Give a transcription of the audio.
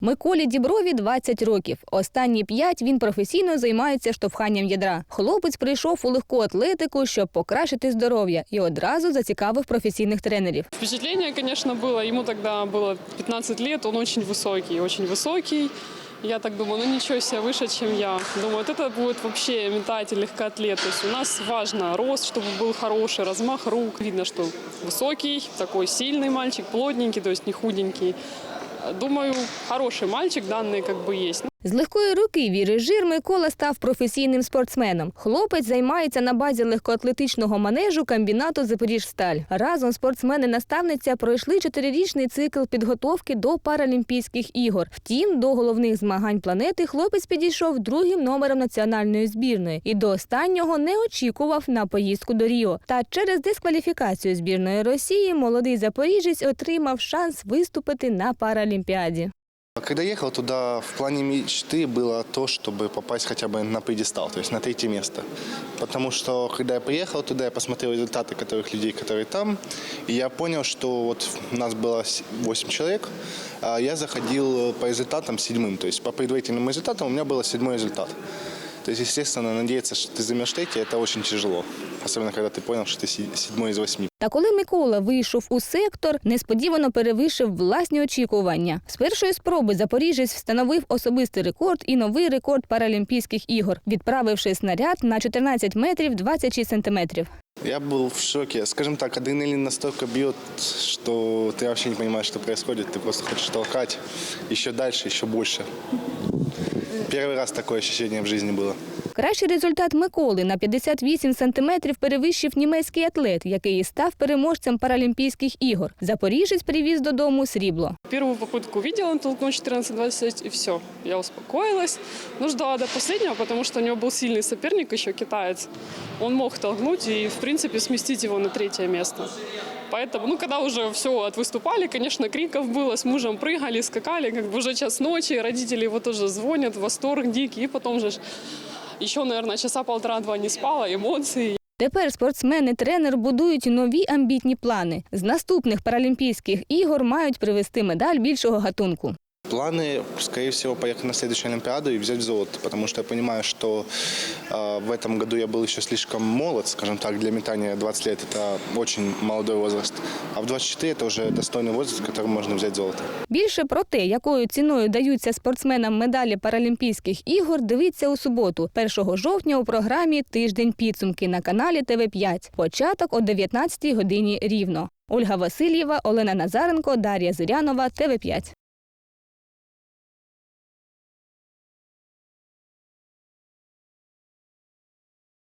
Миколі Діброві 20 років. Останні п'ять він професійно займається штовханням ядра. Хлопець прийшов у легку атлетику, щоб покращити здоров'я, і одразу зацікавив професійних тренерів. Впечатление, конечно, было. Ему тогда было 15 лет, он очень высокий, очень высокий. Я так думаю, ну ничего себе, выше, чем я. Думаю, вот это будет вообще метатель, легкоатлет. То есть у нас важно рост, чтобы был хороший, размах рук. Видно, что высокий, такой сильный мальчик, плотненький, то есть не худенький. Думаю, хороший мальчик данные как бы есть. З легкої руки Віри Жир Микола став професійним спортсменом. Хлопець займається на базі легкоатлетичного манежу комбінату Запоріжсталь. Разом спортсмени-наставниця пройшли чотирирічний цикл підготовки до Паралімпійських ігор. Втім, до головних змагань планети хлопець підійшов другим номером національної збірної і до останнього не очікував на поїздку до Ріо. Та через дискваліфікацію збірної Росії молодий запоріжець отримав шанс виступити на Паралімпіаді. А Когда ехал туда, в плане мечты было то, чтобы попасть хотя бы на пьедестал, то есть на третье место. Потому что, когда я приехал туда, я посмотрел результаты которых людей, которые там, и я понял, что вот у нас было с- 8 человек, а я заходил по результатам седьмым, то есть по предварительным результатам у меня было седьмой результат. То есть, естественно, надеяться, что ты займешь третий, это очень тяжело. Особенно, когда ты понял, что ты си- седьмой из восьми. Та коли Микола вийшов у сектор, несподівано перевищив власні очікування. З першої спроби запоріжець встановив особистий рекорд і новий рекорд Паралімпійських ігор, відправивши снаряд на 14 метрів 26 сантиметрів. Я был в шоке. Скажем так, адреналин настолько бьет, что ты вообще не понимаешь, что происходит. Ты просто хочешь толкать еще дальше, еще больше. Первый раз такое ощущение в жизни было. Кращий результат Миколи на 58 сантиметрів перевищив німецький атлет, який і став переможцем Паралімпійських ігор. Запоріжець привіз додому срібло. Первую попытку увидела, он толкнул 14-20, и все. Я успокоилась. Ну, ждала до последнего, потому что у него был сильный соперник, еще китаец. Он мог толкнуть и, в принципе, сместить его на третье место. Поэтому, ну, когда уже все отвыступали, конечно, криков было, с мужем прыгали, скакали, как бы уже час ночи, родители его тоже звонят, восторг дикий, и потом же ж еще, наверное, часа полтора-два не спала, эмоции. Тепер спортсмен і тренер будують нові амбітні плани. З наступних Паралімпійських ігор мають привезти медаль більшого гатунку. Планы, скорее всего, поехать на следующую Олимпиаду и взять золото, потому что я понимаю, что э, в этом году я был еще слишком молод, скажем так, для метания 20 лет это очень молодой возраст, а в 24 это уже достойный возраст, в котором можно взять золото. Більше про те, якою ціною даються спортсменам медалі Паралімпійських ігор, дивіться у суботу, 1 жовтня у програмі Тиждень підсумки на каналі ТВ 5 Початок о 19 годині рівно. Ольга Васильєва, Олена Назаренко, Дар'я Зирянова, ТВ 5